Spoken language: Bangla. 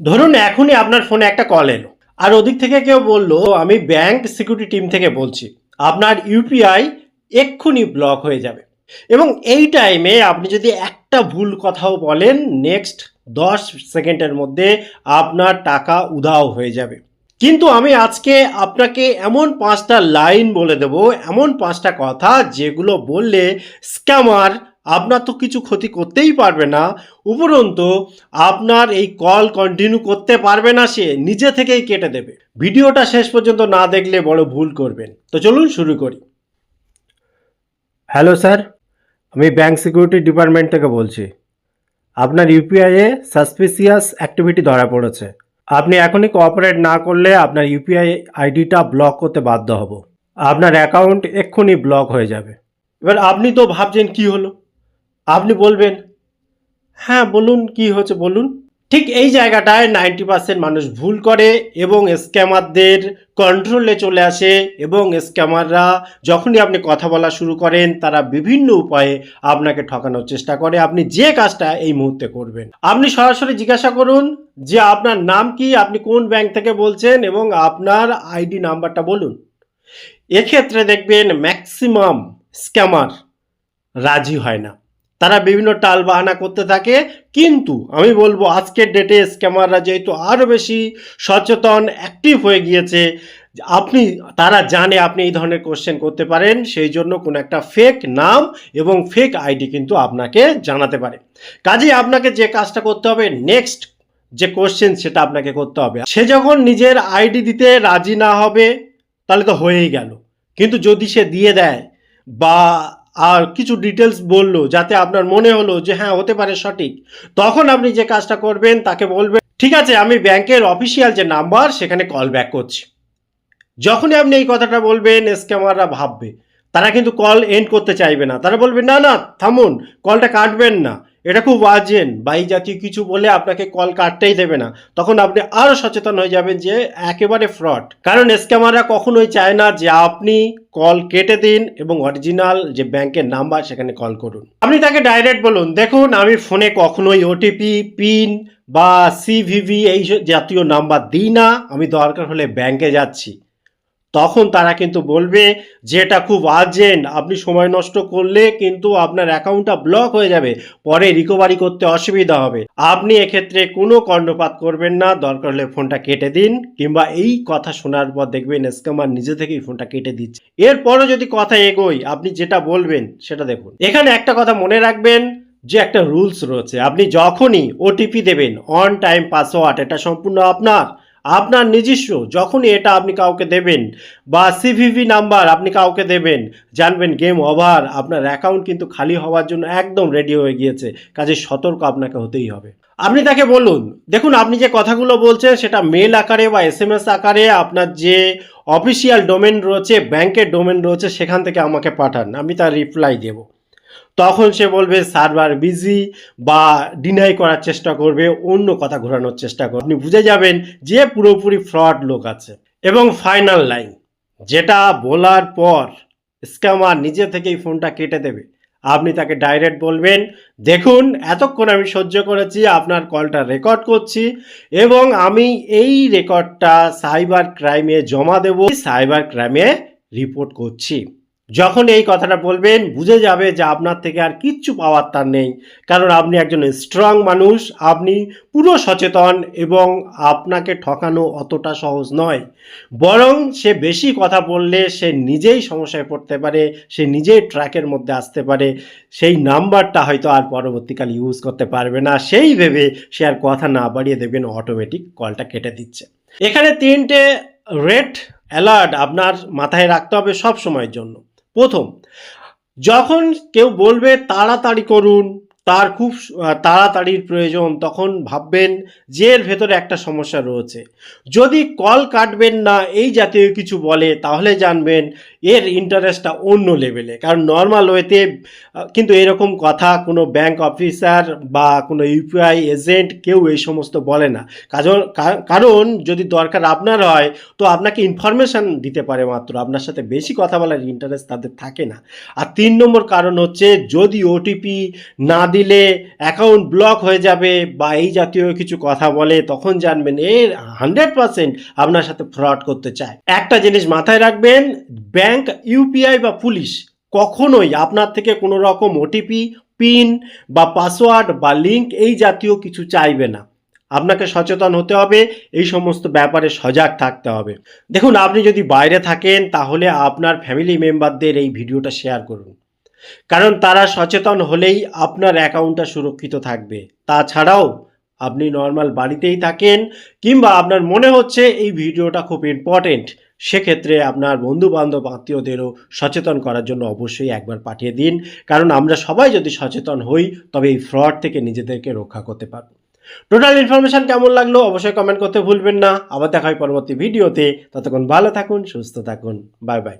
ধরুন এখনই আপনার ফোনে একটা কল এলো, আর ওদিক থেকে কেউ বলল, আমি ব্যাংক সিকিউরিটি টিম থেকে বলছি, আপনার ইউপিআই এক্ষুনি ব্লক হয়ে যাবে। এবং এই টাইমে আপনি যদি একটা ভুল কথাও বলেন নেক্সট দশ সেকেন্ডের মধ্যে আপনার টাকা উধাও হয়ে যাবে। কিন্তু আমি আজকে আপনাকে এমন পাঁচটা লাইন বলে দেব, এমন পাঁচটা কথা যেগুলো বললে স্ক্যামার আপনার তো কিছু ক্ষতি করতেই পারবে না। উপরন্তু আপনার এই কল কন্টিনিউ করতে পারবে না সে নিজে থেকেই কেটে দেবে। ভিডিওটা শেষ পর্যন্ত না দেখলে বড় ভুল করবেন। তো চলুন শুরু করি। হ্যালো স্যার আমি ব্যাংক সিকিউরিটি ডিপার্টমেন্ট থেকে বলছি। আপনার ইউপিআইয়ে সাসপিসিয়াস অ্যাক্টিভিটি ধরা পড়েছে। আপনি এখনই কোঅপারেট না করলে আপনার ইউপিআই আইডিটা ব্লক করতে বাধ্য হব। আপনার অ্যাকাউন্ট এক্ষুনি ব্লক হয়ে যাবে। এবার আপনি তো ভাবছেন কি হলো? আপনি বলবেন হ্যাঁ বলুন, কি হচ্ছে বলুন। ঠিক এই জায়গাটায় নাইনটি পার্সেন্ট মানুষ ভুল করে এবং স্ক্যামারদের কন্ট্রোলে চলে আসে এবং স্ক্যামাররা যখনই আপনি কথা বলা শুরু করেন, তারা বিভিন্ন উপায়ে আপনাকে ঠকানোর চেষ্টা করে। আপনি যে কাজটা এই মুহূর্তে করবেন। আপনি সরাসরি জিজ্ঞাসা করুন যে আপনার নাম কি, আপনি কোন ব্যাংক থেকে বলছেন এবং আপনার আইডি নাম্বারটা বলুন। এক্ষেত্রে দেখবেন ম্যাক্সিমাম স্ক্যামার রাজি হয় না। তারা বিভিন্ন টাল বাহানা করতে থাকে। কিন্তু আমি বলব, আজকের ডেটে স্ক্যামাররা যেহেতু আরও বেশি সচেতন অ্যাক্টিভ হয়ে গিয়েছে, আপনি, তারা জানে আপনি এই ধরনের কোশ্চেন করতে পারেন, সেই জন্য কোনো একটা ফেক নাম এবং ফেক আইডি কিন্তু আপনাকে জানাতে পারে। কাজে আপনাকে যে কাজটা করতে হবে নেক্সট যে কোশ্চেন সেটা আপনাকে করতে হবে। সে যখন নিজের আইডি দিতে রাজি না হবে, তাহলে তো হয়েই গেল। কিন্তু যদি সে দিয়ে দেয় বা আর কিছু ডিটেলস বলল যাতে আপনার মনে হলো যে হ্যাঁ হতে পারে সঠিক। তখন আপনি যে কাজটা করবেন তাকে বলবেন, ঠিক আছে, আমি ব্যাংকের অফিসিয়াল যে নাম্বার সেখানে কল ব্যাক করছি। যখনই আপনি এই কথাটা বলবেন স্ক্যামাররা ভাববে। তারা কিন্তু কল এন্ড করতে চাইবে না। তারা বলবে, না না, থামুন কলটা কাটবেন না। এটা খুব আর্জেন্ট বা এই জাতীয় কিছু বলে আপনাকে কল কাটতেই দেবে না। তখন আপনি আরও সচেতন হয়ে যাবেন যে একেবারে ফ্রড কারণ স্ক্যামাররা কখনোই চায় না যে আপনি কল কেটে দিন এবং অরিজিনাল যে ব্যাংকের নাম্বার সেখানে কল করুন। আপনি তাকে ডাইরেক্ট বলুন, দেখুন, আমি ফোনে কখনোই ওটিপি পিন বা সিভিভি এই জাতীয় নাম্বার দিই না। আমি দরকার হলে ব্যাংকে যাচ্ছি। তখন তারা কিন্তু বলবে যে এটা খুব আর্জেন্ট আপনি সময় নষ্ট করলে কিন্তু আপনার অ্যাকাউন্টটা ব্লক হয়ে যাবে, পরে রিকভারি করতে অসুবিধা হবে। আপনি এক্ষেত্রে কোনো কর্ণপাত করবেন না, দরকার হলে ফোনটা কেটে দিন, কিংবা এই কথা শোনার পর দেখবেন স্ক্যামার নিজে থেকেই ফোনটা কেটে দিচ্ছে। এরপরও যদি কথা এগোই আপনি যেটা বলবেন সেটা দেখুন। এখানে একটা কথা মনে রাখবেন, যে একটা রুলস রয়েছে। আপনি যখনই ওটিপি দেবেন অন টাইম পাসওয়ার্ড এটা সম্পূর্ণ আপনার। আপনার নিজস্ব, যখনই এটা আপনি কাউকে দেবেন বা সিভিভি নাম্বার আপনি কাউকে দেবেন, জানবেন গেম ওভার আপনার অ্যাকাউন্ট কিন্তু খালি হওয়ার জন্য একদম রেডি হয়ে গিয়েছে, কাজে সতর্ক আপনাকে হতেই হবে। আপনি তাকে বলুন, দেখুন আপনি যে কথাগুলো বলছেন সেটা মেল আকারে বা এস এম এস আকারে আপনার যে অফিসিয়াল ডোমেন রয়েছে ব্যাংকের ডোমেন রয়েছে, সেখান থেকে আমাকে পাঠান, আমি তার রিপ্লাই দেবো। তখন সে বলবে সার্ভার বিজি বা ডিনাই করার চেষ্টা করবে, অন্য কথা ঘোরানোর চেষ্টা করবে। আপনি বুঝে যাবেন যে পুরোপুরি ফ্রড লোক আছে। এবং ফাইনাল লাইন যেটা বলার পর স্ক্যামার নিজে থেকেই ফোনটা কেটে দেবে। আপনি তাকে ডাইরেক্ট বলবেন, দেখুন, এতক্ষণ আমি সহ্য করেছি, আপনার কলটা রেকর্ড করছি এবং আমি এই রেকর্ডটা সাইবার ক্রাইমে জমা দেব সাইবার ক্রাইমে রিপোর্ট করছি। যখন এই কথাটা বলবেন, বুঝে যাবে যে আপনার থেকে আর কিচ্ছু পাওয়ার তার নেই। কারণ আপনি একজন স্ট্রং মানুষ, আপনি পুরো সচেতন এবং আপনাকে ঠকানো অতটা সহজ নয়। বরং সে বেশি কথা বললে সে নিজেই সমস্যায় পড়তে পারে, সে নিজেই ট্র্যাকের মধ্যে আসতে পারে, সেই নাম্বারটা হয়তো আর পরবর্তীকালে ইউজ করতে পারবে না। সেই ভেবে সে আর কথা না বাড়িয়ে দেবেন অটোমেটিক কলটা কেটে দিচ্ছে। এখানে তিনটে রেড অ্যালার্ট আপনার মাথায় রাখতে হবে সব সময়ের জন্য। প্রথম, যখন কেউ বলবে তাড়াতাড়ি করুন, তার খুব তাড়াতাড়ির প্রয়োজন, তখন ভাববেন যে এর ভেতরে একটা সমস্যা রয়েছে। যদি কল কাটবেন না, এই জাতীয় কিছু বলে, তাহলে জানবেন এর ইন্টারেস্টটা অন্য লেভেলে কারণ নর্মাল ওয়েতে কিন্তু এরকম কথা কোনো ব্যাংক অফিসার বা কোনো ইউপিআই এজেন্ট কেউ এই সমস্ত বলে না। কারণ কারণ যদি দরকার আপনার হয়, তো আপনাকে ইনফরমেশান দিতে পারে মাত্র। আপনার সাথে বেশি কথা বলার ইন্টারেস্ট তাদের থাকে না। আর তিন নম্বর কারণ হচ্ছে, যদি ওটিপি না দিলে অ্যাকাউন্ট ব্লক হয়ে যাবে বা এই জাতীয় কিছু কথা বলে, তখন জানবেন এর হান্ড্রেড পার্সেন্ট আপনার সাথে ফ্রড করতে চায়। একটা জিনিস মাথায় রাখবেন ব্যাংক ইউপিআই বা পুলিশ কখনোই আপনার থেকে কোনো রকম ওটিপি পিন বা পাসওয়ার্ড বা লিঙ্ক এই জাতীয় কিছু চাইবে না। আপনাকে সচেতন হতে হবে, এই সমস্ত ব্যাপারে সজাগ থাকতে হবে। দেখুন, আপনি যদি বাইরে থাকেন, তাহলে আপনার ফ্যামিলি মেম্বারদের এই ভিডিওটা শেয়ার করুন। কারণ তারা সচেতন হলেই আপনার অ্যাকাউন্টটা সুরক্ষিত থাকবে। তাছাড়াও, আপনি নর্মাল বাড়িতেই থাকেন, কিংবা আপনার মনে হচ্ছে এই ভিডিওটা খুব ইম্পর্টেন্ট সেক্ষেত্রে আপনার বন্ধু বান্ধব আত্মীয়দেরও সচেতন করার জন্য অবশ্যই একবার পাঠিয়ে দিন। কারণ আমরা সবাই যদি সচেতন হই, তবে এই ফ্রড থেকে নিজেদেরকে রক্ষা করতে পারব। টোটাল ইনফরমেশন কেমন লাগল অবশ্যই কমেন্ট করতে ভুলবেন না। আবার দেখা হয় পরবর্তী ভিডিওতে। ততক্ষণ ভালো থাকুন, সুস্থ থাকুন। Bye bye